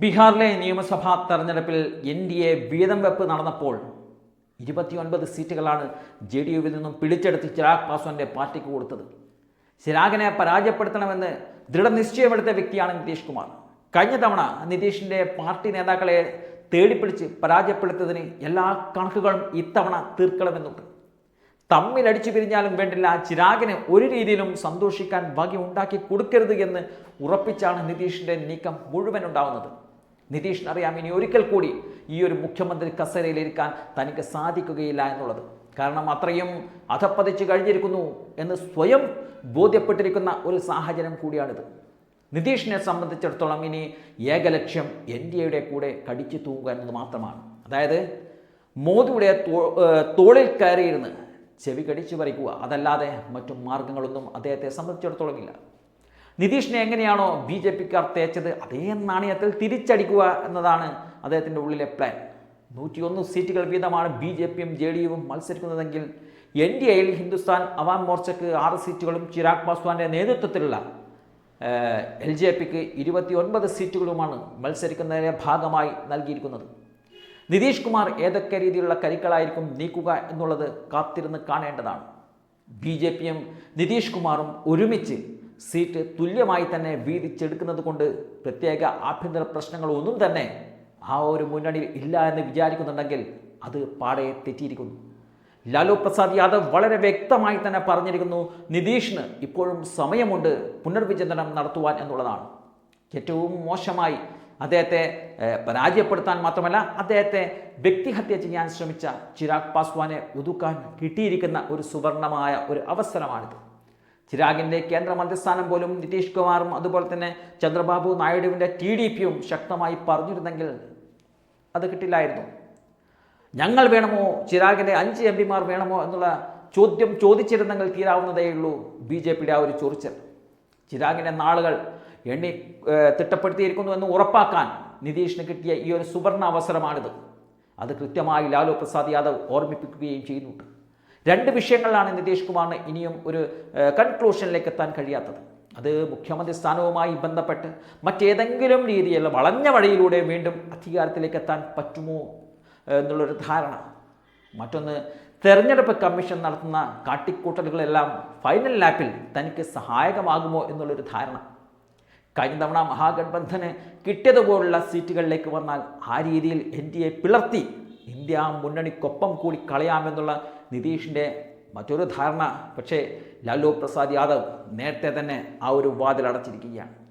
ബീഹാറിലെ നിയമസഭാ തെരഞ്ഞെടുപ്പിൽ എൻ ഡി എ വീതം വെപ്പ് നടന്നപ്പോൾ ഇരുപത്തിയൊൻപത് സീറ്റുകളാണ് ജെ ഡി യുവിൽ നിന്നും പിടിച്ചെടുത്ത് ചിരാഗ് പാസ്വാന്റെ പാർട്ടിക്ക് കൊടുത്തത്. ചിരാഗിനെ പരാജയപ്പെടുത്തണമെന്ന് ദൃഢനിശ്ചയമെടുത്ത വ്യക്തിയാണ് നിതീഷ് കുമാർ. കഴിഞ്ഞ തവണ നിതീഷിന്റെ പാർട്ടി നേതാക്കളെ തേടിപ്പിടിച്ച് പരാജയപ്പെടുത്തതിന് എല്ലാ കണക്കുകളും ഇത്തവണ തീർക്കണമെന്നുണ്ട്. തമ്മിലടിച്ചു പിരിഞ്ഞാലും വേണ്ടില്ല ചിരാഗിന് ഒരു രീതിയിലും സന്തോഷിക്കാൻ വക ഉണ്ടാക്കി കൊടുക്കരുത് എന്ന് ഉറപ്പിച്ചാണ് നിതീഷിന്റെ നീക്കം മുഴുവൻ ഉണ്ടാവുന്നത്. നിതീഷിന് അറിയാം ഇനി ഒരിക്കൽ കൂടി ഈ ഒരു മുഖ്യമന്ത്രി കസേരയിലിരിക്കാൻ തനിക്ക് സാധിക്കുകയില്ല എന്നുള്ളത്. കാരണം അത്രയും അധപ്പതിച്ച് കഴിഞ്ഞിരിക്കുന്നു എന്ന് സ്വയം ബോധ്യപ്പെട്ടിരിക്കുന്ന ഒരു സാഹചര്യം കൂടിയാണിത്. നിതീഷിനെ സംബന്ധിച്ചിടത്തോളം ഇനി ഏകലക്ഷ്യം എൻ ഡി എയുടെ കൂടെ കടിച്ചു തൂങ്ങുക എന്നത് മാത്രമാണ്. അതായത് മോദിയുടെ തോളിൽ കയറിയിരുന്ന് ചെവി കടിച്ചു പറിക്കുക അതല്ലാതെ മറ്റു മാർഗങ്ങളൊന്നും അദ്ദേഹത്തെ സംബന്ധിച്ചിടത്തോളം ഇല്ല. നിതീഷിനെ എങ്ങനെയാണോ ബി ജെ പിക്കാർ തേച്ചത് അതേ നാണയത്തിൽ തിരിച്ചടിക്കുക എന്നതാണ് അദ്ദേഹത്തിന്റെ ഉള്ളിലെ പ്ലാൻ നൂറ്റിയൊന്ന് സീറ്റുകൾ വീതമാണ് ബി ജെ പിയും ജെ ഡി യുവും മത്സരിക്കുന്നതെങ്കിൽ എൻ ഡി എയിൽ ഹിന്ദുസ്ഥാൻ അവാം മോർച്ചയ്ക്ക് ആറ് സീറ്റുകളും ചിരാഗ് പാസ്വാന്റെ നേതൃത്വത്തിലുള്ള എൽ ജെ പിക്ക് ഇരുപത്തി ഒൻപത് സീറ്റുകളുമാണ് മത്സരിക്കുന്നതിന്റെ ഭാഗമായി നൽകിയിരിക്കുന്നത്. നിതീഷ് കുമാർ ഏതൊക്കെ രീതിയിലുള്ള കരിക്കളായിരിക്കും നീക്കുക എന്നുള്ളത് കാത്തിരുന്ന് കാണേണ്ടതാണ്. ബി ജെ പിയും നിതീഷ് കുമാറും ഒരുമിച്ച് സീറ്റ് തുല്യമായി തന്നെ വീതിച്ചെടുക്കുന്നത് കൊണ്ട് പ്രത്യേക ആഭ്യന്തര പ്രശ്നങ്ങളൊന്നും തന്നെ ആ ഒരു മുന്നണിയിൽ ഇല്ല എന്ന് വിചാരിക്കുന്നുണ്ടെങ്കിൽ അത് പാടെ തെറ്റിയിരിക്കുന്നു. ലാലു പ്രസാദ് യാദവ് വളരെ വ്യക്തമായി തന്നെ പറഞ്ഞിരിക്കുന്നു നിതീഷിന് ഇപ്പോഴും സമയമുണ്ട് പുനർവിചിന്തനം നടത്തുവാൻ എന്നുള്ളതാണ്. ഏറ്റവും മോശമായി അദ്ദേഹത്തെ പരാജയപ്പെടുത്താൻ മാത്രമല്ല അദ്ദേഹത്തെ വ്യക്തിഹത്യ ചെയ്യാൻ ശ്രമിച്ച ചിരാഗ് പാസ്വാനെ ഒതുക്കാൻ കിട്ടിയിരിക്കുന്ന ഒരു സുവർണമായ ഒരു അവസരമാണിത്. ചിരാഗിന്റെ കേന്ദ്രമന്ത്രിസ്ഥാനം പോലും നിതീഷ് കുമാറും അതുപോലെ തന്നെ ചന്ദ്രബാബു നായിഡുവിന്റെ ടി ഡി പിയും ശക്തമായി പറഞ്ഞിരുന്നെങ്കിൽ അത് കിട്ടില്ലായിരുന്നു. ഞങ്ങൾ വേണമോ? ചിരാഗിന്റെ അഞ്ച് എം പിമാർ വേണമോ എന്നുള്ള ചോദ്യം ചോദിച്ചിരുന്നെങ്കിൽ തീരാവുന്നതേ ഉള്ളൂ. ബി ജെ പിയുടെ ആ ഒരു ചൊറിച്ചൽ. ചിരാഗിന്റെ നാളുകൾ എണ്ണി തിട്ടപ്പെടുത്തിയിരിക്കുന്നു എന്ന് ഉറപ്പാക്കാൻ നിതീഷിന് കിട്ടിയ ഈ ഒരു സുവർണ അവസരമാണിത്. അത് കൃത്യമായി ലാലു പ്രസാദ് യാദവ് ഓർമ്മിപ്പിക്കുകയും ചെയ്യുന്നുണ്ട്. രണ്ട് വിഷയങ്ങളിലാണ് നിതീഷ് കുമാറിന് ഇനിയും ഒരു കൺക്ലൂഷനിലേക്ക് എത്താൻ കഴിയാത്തത്. അത് മുഖ്യമന്ത്രി സ്ഥാനവുമായി ബന്ധപ്പെട്ട് മറ്റേതെങ്കിലും രീതിയിൽ വളഞ്ഞ വഴിയിലൂടെ വീണ്ടും അധികാരത്തിലേക്ക് എത്താൻ പറ്റുമോ എന്നുള്ളൊരു ധാരണ. മറ്റൊന്ന് തെരഞ്ഞെടുപ്പ് കമ്മീഷൻ നടത്തുന്ന കാട്ടിക്കൂട്ടലുകളെല്ലാം ഫൈനൽ ലാപ്പിൽ തനിക്ക് സഹായകമാകുമോ എന്നുള്ളൊരു ധാരണ. കഴിഞ്ഞ തവണ മഹാഗഡ്ബന്ധന് കിട്ടിയതുപോലുള്ള സീറ്റുകളിലേക്ക് വന്നാൽ ആ രീതിയിൽ എൻ ഡി എ പിളർത്തി ഇന്ത്യ മുന്നണിക്കൊപ്പം കൂടി കളയാമെന്നുള്ള നിതീഷിന്റെ മറ്റൊരു ധാരണ. പക്ഷേ ലാലു പ്രസാദ് യാദവ് നേരത്തെ തന്നെ ആ ഒരു വാതിൽ അടച്ചിരിക്കുകയാണ്.